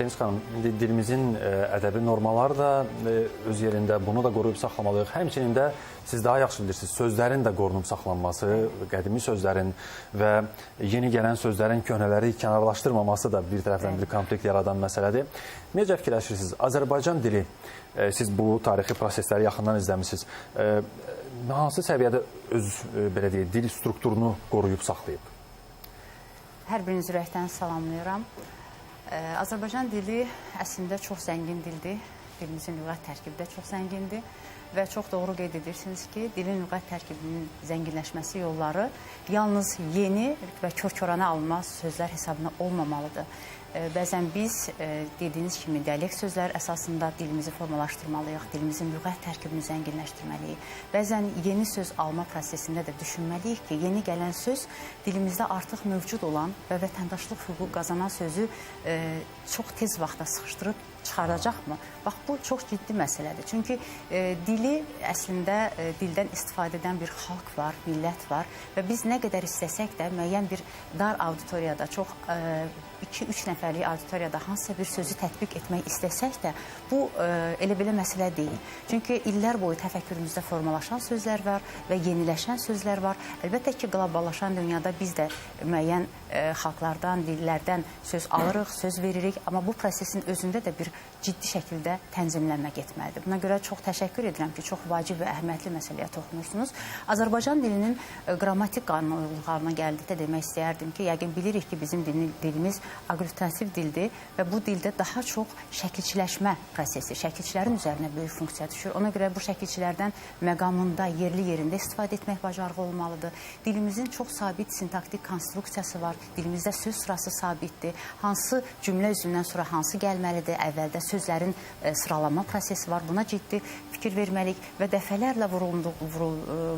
Sevinç xanım, indi dilimizin ə, ədəbi normaları da ə, öz yerində, bunu da qoruyub saxlamalıyıq. Həmçinin də siz daha yaxşı bilirsiniz, sözlərin də qorunub saxlanması, qədimi sözlərin və yeni gələn sözlərin köhnələri kənarlaşdırmaması da bir tərəfdən bir konflikt yaradan məsələdir. Necə fikirləşirsiniz? Azərbaycan dili, ə, siz bu tarixi prosesləri yaxından izləmisiniz. Hansı səviyyədə öz belə deyək, dil strukturunu qoruyub saxlayıb? Hər birinizi ürəkdən salamlayıram. Azərbaycan dili əslində çox zəngin dildir. Dilimizin lüğət tərkibi də çox zəngindir və çox doğru qeyd ki, dilin lüğət tərkibinin zənginləşməsi yolları yalnız yeni və kör-körənə alınmaz sözlər hesabına olmamalıdır. Ə, Bəzən biz ə, dediyiniz kimi dialekt sözlər əsasında dilimizi formalaşdırmalıyıq, dilimizin lüğət tərkibini zənginləşdirməliyik. Bəzən yeni söz alma prosesində də düşünməliyik ki, yeni gələn söz dilimizdə artıq mövcud olan və vətəndaşlıq hüququ qazanan sözü ə, çox tez vaxtda sıxışdırıb çıxaracaqmı? Bax bu çox ciddi məsələdir. Çünki e, dili əslində e, dildən istifadə edən bir xalq var, millət var və biz nə qədər istəsək də müəyyən bir dar auditoriyada, çox 2-3 nəfərlik auditoriyada hansısa bir sözü tətbiq etmək istəsək də bu e, elə belə məsələ deyil. Çünki illər boyu təfəkkürümüzdə formalaşan sözlər var və yeniləşən sözlər var. Əlbəttə ki, qloballaşan dünyada biz də müəyyən e, xalqlardan, dillərdən söz alırıq, söz veririk, amma bu prosesin özündə də bir ciddi şəkildə tənzimlənmə getməlidir. Buna görə çox təşəkkür edirəm ki, çox vacib və əhəmiyyətli məsələyə toxunursunuz. Azərbaycan dilinin e, qrammatik qanunluqlarına gəldikdə demək istəyərdim ki, yəqin bilirik ki, bizim dilimiz aqlutativ dildir və bu dildə daha çox şəkilçiləşmə prosesi, şəkilçilərin üzərinə böyük funksiya düşür. Ona görə bu şəkilçilərdən məqamında, yerli yerində istifadə etmək bacarığı olmalıdır. Dilimizin çox sabit sintaktik konstruksiyası var. Dilimizdə söz sırası sabitdir. Hansı cümlə üzündən sonra hansı gəlməlidir? Əvvəldə sözlərin e, sıralanma prosesi var. Buna ciddi fikir verməliyik və dəfələrlə e,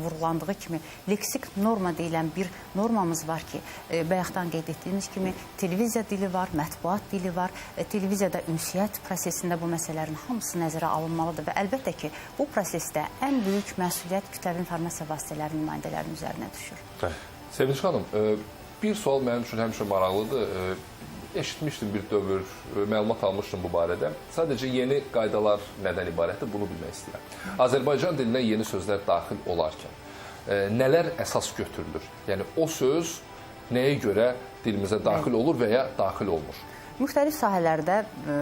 vurgulandığı kimi leksik norma deyilən bir normamız var ki, e, bayaqdan qeyd etdiyimiz kimi televiziya dili var, mətbuat dili var. Televiziyada ünsiyyət prosesində bu məsələlərin hamısı nəzərə alınmalıdır və əlbəttə ki, bu prosesdə ən böyük məsuliyyət kütləvi informasiya vasitələrinin nümayəndələrinin üzərinə düşür. Sevinç xanım, bir sual mənim üçün həmişə maraqlıdır. Eşitmişdim bir dövr, e, məlumat almışdım bu barədə. Sadəcə yeni qaydalar nədən ibarətdir, bunu bilmək istəyirəm. Azərbaycan dilinə yeni sözlər daxil olarkən e, nələr əsas götürülür? Yəni o söz nəyə görə dilimizə daxil olur və ya daxil olmur? Müxtəlif sahələrdə ə,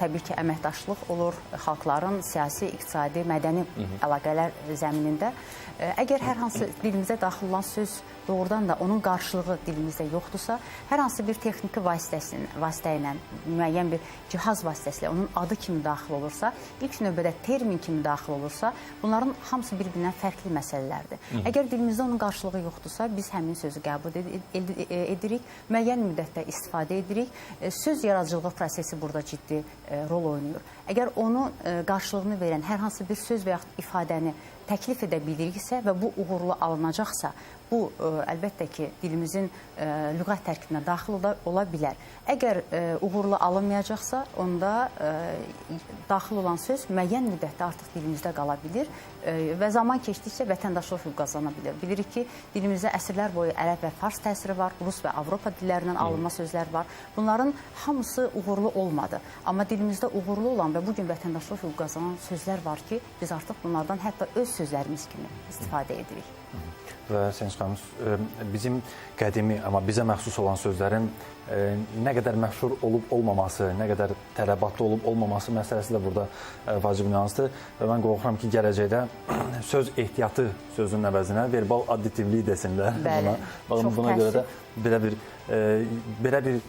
təbii ki, əməkdaşlıq olur, xalqların siyasi, iqtisadi, mədəni əlaqələr zəminində. Ə, əgər hər hansı dilimizə daxil olan söz doğrudan da onun qarşılığı dilimizdə yoxdursa, hər hansı bir texniki vasitəsinin vasitə ilə müəyyən bir cihaz vasitəsilə onun adı kimi daxil olursa, ilk növbədə termin kimi daxil olursa, bunların hamısı bir-birindən fərqli məsələlərdir. Əgər dilimizdə onun qarşılığı yoxdursa, biz həmin sözü qəbul ed ed ed edirik, müəyyən müddətdə istifadə edirik. E, Söz yaradıcılığı prosesi burada ciddi e, rol oynayır. Əgər onu e, qarşılığını verən hər hansı bir söz və yaxud ifadəni təklif edə biliriksə və bu uğurlu alınacaqsa, bu ə, əlbəttə ki, dilimizin ə, lüğət tərkibinə daxil ola, ola bilər. Əgər ə, uğurlu alınmayacaqsa, onda ə, daxil olan söz müəyyən müddətdə artıq dilimizdə qala bilər ə, və zaman keçdikcə vətəndaşlıq hüququ qazana bilər. Bilirik ki, dilimizdə əsrlər boyu ərəb və fars təsiri var, rus və Avropa dillərindən alınma sözlər var. Bunların hamısı uğurlu olmadı. Amma dilimizdə uğurlu olan və bu gün vətəndaşlıq hüququ qazanan sözlər var ki, biz artıq bunlardan hətta öz sözlərimiz kimi istifadə edirik. Və Səniş xanım, ə, bizim qədimi, amma bizə məxsus olan sözlərin ə, nə qədər məşhur olub olmaması, nə qədər tələbatlı olub olmaması məsələsi də burada ə, vacib nüansdır. Və mən qorxuram ki, gələcəkdə söz ehtiyatı sözünün əvəzinə verbal additivlik desinlər Bəli, buna. Çox buna görə də belə bir belə bir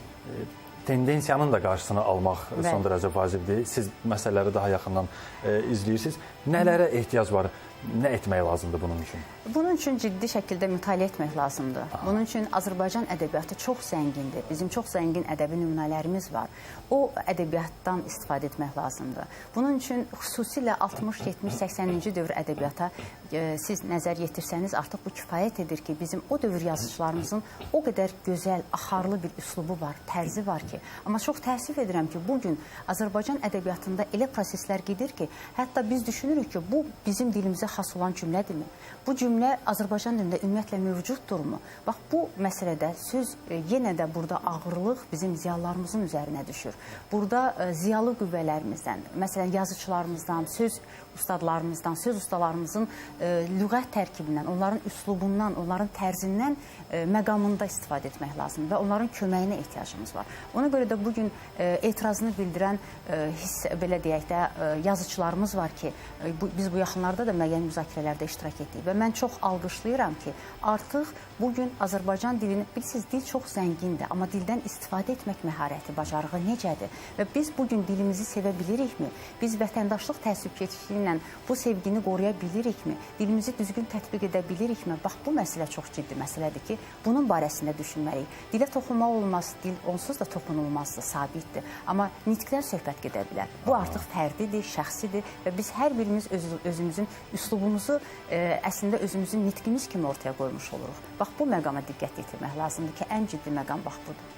tendensiyanın da qarşısını almaq Bəli. son dərəcə vacibdir. Siz məsələləri daha yaxından ə, izləyirsiniz. Nələrə ehtiyac var? Nə etmək lazımdır bunun üçün? Bunun üçün ciddi şəkildə mütaliə etmək lazımdır. Bunun üçün Azərbaycan ədəbiyyatı çox zəngindir. Bizim çox zəngin ədəbi nümunələrimiz var. O ədəbiyyatdan istifadə etmək lazımdır. Bunun üçün xüsusilə 60, 70, 80-ci dövr ədəbiyyata e, siz nəzər yetirsəniz artıq bu kifayət edir ki, bizim o dövr yazıçılarımızın o qədər gözəl, axarlı bir üslubu var, tərzi var ki, amma çox təəssüf edirəm ki, bu gün Azərbaycan ədəbiyyatında elə proseslər gedir ki, hətta biz düşünürük ki, bu bizim dilimizə xas olan cümlədirmi? Bu cümlə Azərbaycan dilində ümumiyyətlə mövcuddurmu? Bax bu məsələdə söz e, yenə də burada ağırlıq bizim ziyalılarımızın üzərinə düşür. Burada e, ziyalı qüvvələrimizdən, məsələn yazıçılarımızdan, söz ustadlarımızdan, söz ustalarımızın e, lüğət tərkibindən, onların üslubundan, onların tərzindən e, məqamında istifadə etmək lazımdır və onların köməyinə ehtiyacımız var. Ona görə də bu gün e, etirazını bildirən e, hiss belə deyək də e, yazıçılarımız var ki, e, bu, biz bu yaxınlarda da müəyyən müzakirələrdə iştirak etdik və mən çox alqışlayıram ki, artıq bu gün Azərbaycan dilini bilirsiniz dil çox zəngindir, amma dildən istifadə etmək məharəti, bacarığı necədir? Və biz bu gün dilimizi sevə bilirikmi? Biz vətəndaşlıq təəssübkeşliyi ilə bu sevgini qoruya bilirikmi? Dilimizi düzgün tətbiq edə bilirikmi? Bax bu məsələ çox ciddi məsələdir ki, bunun barəsində düşünməliyik. Dilə toxunmaq olmaz, dil onsuz da toxunulmazdır, sabitdir. Amma nitqlər söhbət gedə bilər. Bu artıq fərdidir, şəxsidir və biz hər birimiz öz, özümüzün üslubumuzu e, əslində özümüzün nitqimiz kimi ortaya qoymuş oluruq. Bax bu məqama diqqət yetirmək lazımdır ki, ən ciddi məqam bax budur.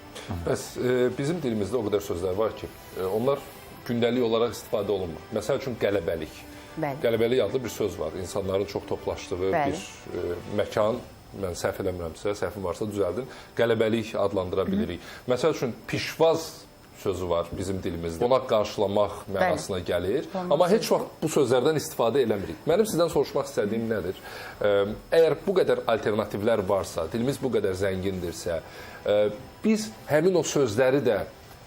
Bəs e, bizim dilimizdə o qədər sözlər var ki, e, onlar gündəlik olaraq istifadə olunmur. Məsəl üçün qələbəlik. Bəli. Qələbəlik adlı bir söz var. İnsanların çox toplaşdığı Bəli. bir e, məkan. Mən səhv eləmirəmsə, səhvim varsa düzəldin. Qələbəlik adlandıra bilirik. Məsəl üçün pişvaz sözü var bizim dilimizdə. Ona qarşılamaq mənasına gəlir. Amma heç vaxt bu sözlərdən istifadə eləmirik. Mənim sizdən soruşmaq istədiyim nədir? Əgər bu qədər alternativlər varsa, dilimiz bu qədər zəngindirsə, biz həmin o sözləri də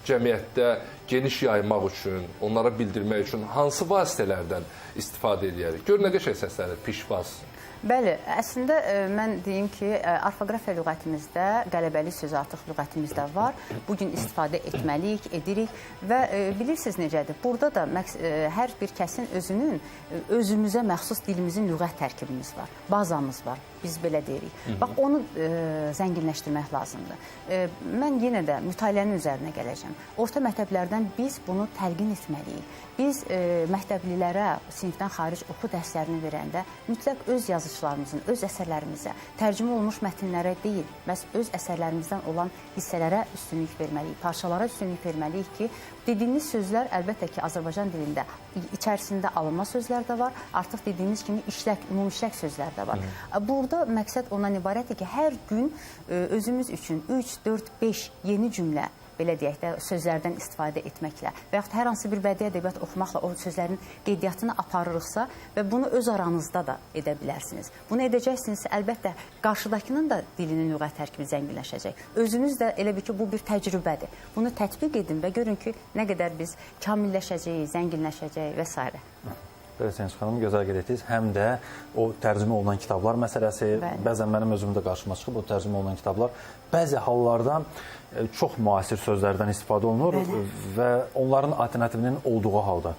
cəmiyyətdə geniş yaymaq üçün, onlara bildirmək üçün hansı vasitələrdən istifadə edərik? Gör nə qəşəng səslənir pişvaz. Bəli, əslində e, mən deyim ki, e, orfoqrafiya lüğətimizdə qələbəli sözü artıq lüğətimizdə var. Bu gün istifadə etməliyik, edirik və e, bilirsiniz necədir? Burada da hər bir kəsin özünün özümüzə məxsus dilimizin lüğət tərkibimiz var. Bazamız var. Biz belə deyirik. Bax onu e, zənginləşdirmək lazımdır. E, mən yenə də mütaliənin üzərinə gələcəm. Orta məktəblərdən biz bunu təlqin etməliyik. Biz e, məktəblilərə sinifdən xaric oxu dərslərini verəndə mütləq öz yazıçılarımızın, öz əsərlərimizə, tərcümə olunmuş mətnlərə deyil, məhz öz əsərlərimizdən olan hissələrə üstünlük verməliyik, parçalara üstünlük verməliyik ki, dediyimiz sözlər əlbəttə ki, Azərbaycan dilində içərisində alınma sözlər də var, artıq dediyimiz kimi işlək, ümumi işlək sözlər də var. Burada məqsəd ondan ibarətdir ki, hər gün e, özümüz üçün 3, 4, 5 yeni cümlə belə deyək də sözlərdən istifadə etməklə və yaxud hər hansı bir bədii ədəbiyyat oxumaqla o sözlərin qeydiyyatını aparırıqsa və bunu öz aranızda da edə bilərsiniz. Bunu edəcəksinizsə əlbəttə qarşıdakının da dilinin lüğət tərkibi zənginləşəcək. Özünüz də elə bil ki, bu bir təcrübədir. Bunu tətbiq edin və görün ki, nə qədər biz kamilləşəcəyik, zənginləşəcəyik və s. Səniş xanım gözəl qeyd etdiniz. Həm də o tərcümə olunan kitablar məsələsi, Bəli. bəzən mənim özümdə qarşıma çıxıb o tərcümə olunan kitablar bəzi hallarda e, çox müasir sözlərdən istifadə olunur Bəli. və onların alternativinin olduğu halda.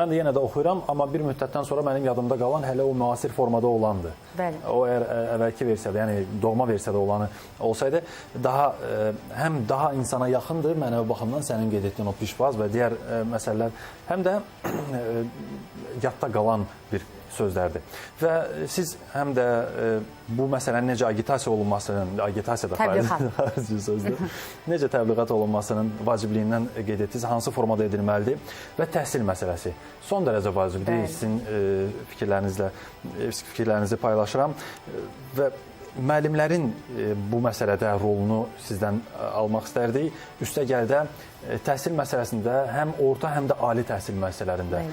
Mən də yenə də oxuyuram, amma bir müddətdən sonra mənim yadımda qalan hələ o müasir formada olandır. Bəli. O əgər əvvəlki versiyada, yəni doğma versiyada olanı olsaydı, daha ə, həm daha insana yaxındır mənəvi baxımdan sənin qeyd etdiyin o pişvaz və digər ə, məsələlər, həm də ə, yadda qalan bir sözlərdir. Və siz həm də ə, bu məsələnin necə agitasiya olunmasının, agitasiya da xarici sözdür. necə təbliğat olunmasının vacibliyindən qeyd etdiniz, hansı formada edilməlidir və təhsil məsələsi son dərəcə vacibdir. Sizin ə, fikirlərinizlə ə, fikirlərinizi paylaşıram Ə, və müəllimlərin ə, bu məsələdə rolunu sizdən ə, almaq istərdik. Üstə gəl də ə, təhsil məsələsində həm orta, həm də ali təhsil müəssisələrində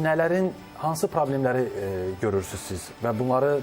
nələrin hansı problemləri görürsüz siz və bunları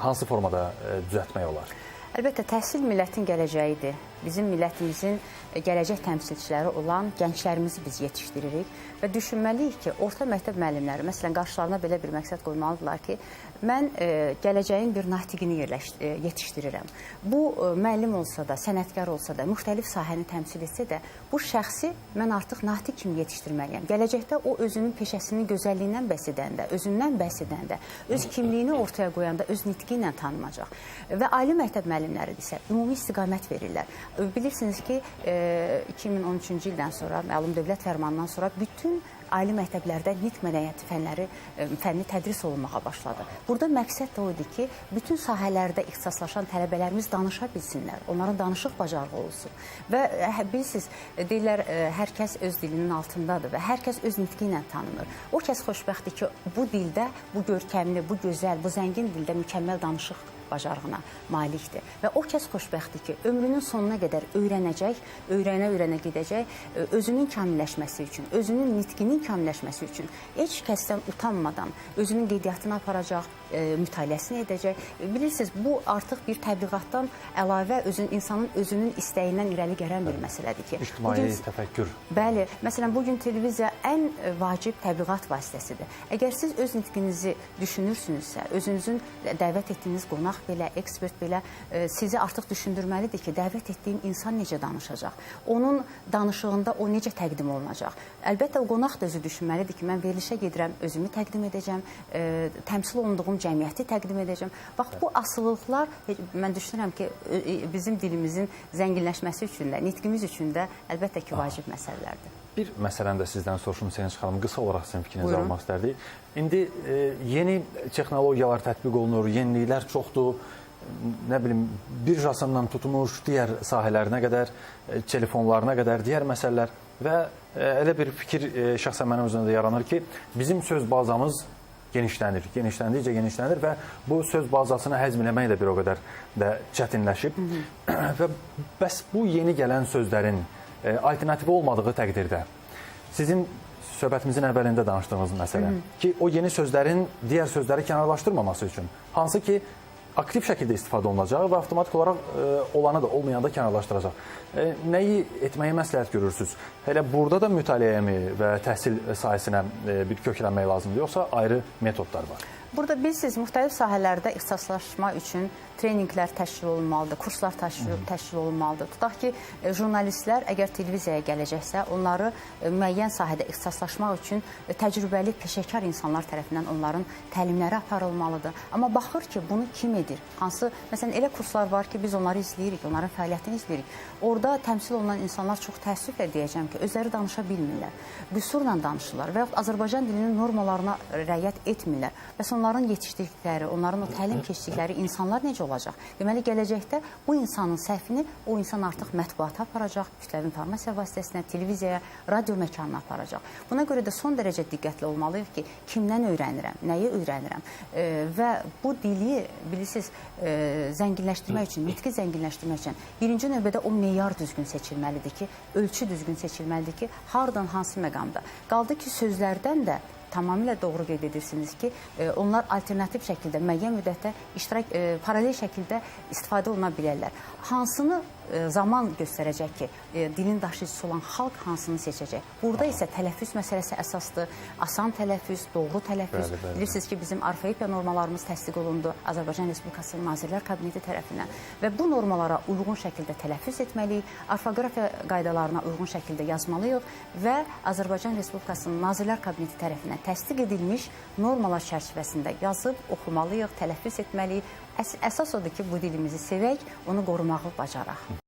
hansı formada düzəltmək olar? Əlbəttə, təhsil millətin gələcəyidir. Bizim millətimizin gələcək təmsilçiləri olan gənclərimizi biz yetişdiririk və düşünməliyik ki, orta məktəb müəllimləri, məsələn, qarşılarına belə bir məqsəd qoymalıdırlar ki, mən e, gələcəyin bir natiqini yerləş, e, yetişdirirəm. Bu e, müəllim olsa da, sənətkar olsa da, müxtəlif sahəni təmsil etsə də, bu şəxsi mən artıq natiq kimi yetişdirməliyəm. Gələcəkdə o özünün peşəsinin gözəlliyindən bəhs edəndə, özündən bəhs edəndə, öz kimliyini ortaya qoyanda öz nitqi ilə tanınacaq. Və ali məktəb müəllimləri isə ümumi istiqamət verirlər. Bilirsiniz ki, e, 2013-cü ildən sonra, məlum dövlət fərmanından sonra bütün ali məktəblərdə nitq mədəniyyəti fənləri e, fənni tədris olunmağa başladı. Burada məqsəd də o idi ki, bütün sahələrdə ixtisaslaşan tələbələrimiz danışa bilsinlər, onların danışıq bacarığı olsun. Və e, bilirsiniz, e, deyirlər e, hər kəs öz dilinin altındadır və hər kəs öz nitqi ilə tanınır. O kəs xoşbəxtdir ki, bu dildə, bu görkəmli, bu gözəl, bu zəngin dildə mükəmməl danışıq bacarığına malikdir. Və o kəs xoşbəxtdir ki, ömrünün sonuna qədər öyrənəcək, öyrənə-öyrənə gedəcək, e, özünün kamilləşməsi üçün, özünün nitqinin kamilləşməsi üçün heç kəsdən utanmadan özünün qeydiyyatını aparacaq, e, mütaliəsini edəcək. E, Bilirsiniz, bu artıq bir təbliğatdan əlavə özün insanın özünün istəyindən irəli gələn bir məsələdir ki, İctimai bu gün- təfəkkür. Bəli, məsələn bu gün televiziya ən e, vacib təbliğat vasitəsidir. Əgər siz öz nitqinizi düşünürsünüzsə, özünüzün dəvət etdiyiniz qonaq belə, ekspert belə e, sizi artıq düşündürməlidir ki, dəvət etdiyim insan necə danışacaq? Onun danışığında o necə təqdim olunacaq? Əlbəttə o qonaq da özü düşünməlidir ki, mən verilişə gedirəm, özümü təqdim edəcəm, e, təmsil olunduğum cəmiyyəti təqdim edəcəm. Bax bu asılılıqlar mən düşünürəm ki, e, e, bizim dilimizin zənginləşməsi üçün də, nitqimiz üçün də əlbəttə ki, vacib məsələlərdir. Bir məsələni də sizdən soruşum Sevinç xanım. Qısa olaraq sizin fikrinizi Buyurun. almaq istərdik. İndi e, yeni texnologiyalar tətbiq olunur, yeniliklər çoxdur. Nə bilim, birjasından tutmuş digər sahələrinə qədər, e, telefonlarına qədər, digər məsələlər və e, elə bir fikir e, şəxsən mənim özümdə yaranır ki, bizim söz bazamız genişlənir, genişləndikcə genişlənir və bu söz bazasını həzm eləmək də bir o qədər də çətinləşib. və bəs bu yeni gələn sözlərin alternativi olmadığı təqdirdə sizin söhbətimizin əvvəlində danışdığımız məsələ ki, o yeni sözlərin digər sözləri kənarlaşdırmaması üçün hansı ki aktiv şəkildə istifadə olunacaq və avtomatik olaraq e, olanı da olmayanı da kənarlaşdıracaq. E, nəyi etməyi məsləhət görürsüz? Elə burada da mütaliəyəmi və təhsil sahəsinə e, bir köklənmək lazımdır, yoxsa ayrı metodlar var? Burada bilirsiniz, müxtəlif sahələrdə ixtisaslaşma üçün treninqlər təşkil olunmalıdır, kurslar təşkil, təşkil olunmalıdır. Tutaq ki, e, jurnalistlər əgər televiziyaya gələcəksə, onları e, müəyyən sahədə ixtisaslaşmaq üçün e, təcrübəli, peşəkar insanlar tərəfindən onların təlimləri aparılmalıdır. Amma baxır ki, bunu kim edir? Hansı, məsələn, elə kurslar var ki, biz onları izləyirik, onların fəaliyyətini izləyirik. Orada təmsil olunan insanlar çox təəssüflə deyəcəm ki, özləri danışa bilmirlər. Qüsurla danışırlar və yaxud Azərbaycan dilinin normalarına riayət etmirlər. Bəs onların yetişdirdikləri, onların o təlim keçdikləri insanlar necə olacaq? Deməli, gələcəkdə bu insanın səhvini o insan artıq mətbuata aparacaq, kütləvi informasiya vasitəsinə, televiziyaya, radio məkanına aparacaq. Buna görə də son dərəcə diqqətli olmalıyıq ki, kimdən öyrənirəm, nəyi öyrənirəm e, və bu dili bilirsiniz e, zənginləşdirmək üçün, nitqi zənginləşdirmək üçün birinci növbədə o meyar düzgün seçilməlidir ki, ölçü düzgün seçilməlidir ki, hardan hansı məqamda. Qaldı ki, sözlərdən də tamamilə doğru qeyd edirsiniz ki, e, onlar alternativ şəkildə müəyyən müddətdə iştirak e, paralel şəkildə istifadə oluna bilərlər. Hansını zaman göstərəcək ki, e, dilin daşıyıcısı olan xalq hansını seçəcək. Burada isə tələffüz məsələsi əsasdır. Asan tələffüz, doğru tələffüz. Bəli, bəli. Bilirsiniz ki, bizim orfoepiya normalarımız təsdiq olundu Azərbaycan Respublikası Nazirlər Kabineti tərəfindən və bu normalara uyğun şəkildə tələffüz etməliyik, orfoqrafiya qaydalarına uyğun şəkildə yazmalıyıq və Azərbaycan Respublikasının Nazirlər Kabineti tərəfindən təsdiq edilmiş normalar çərçivəsində yazıb oxumalıyıq, tələffüz etməliyik. Əs əsas odur ki, bu dilimizi sevək, onu qorumağı bacaraq.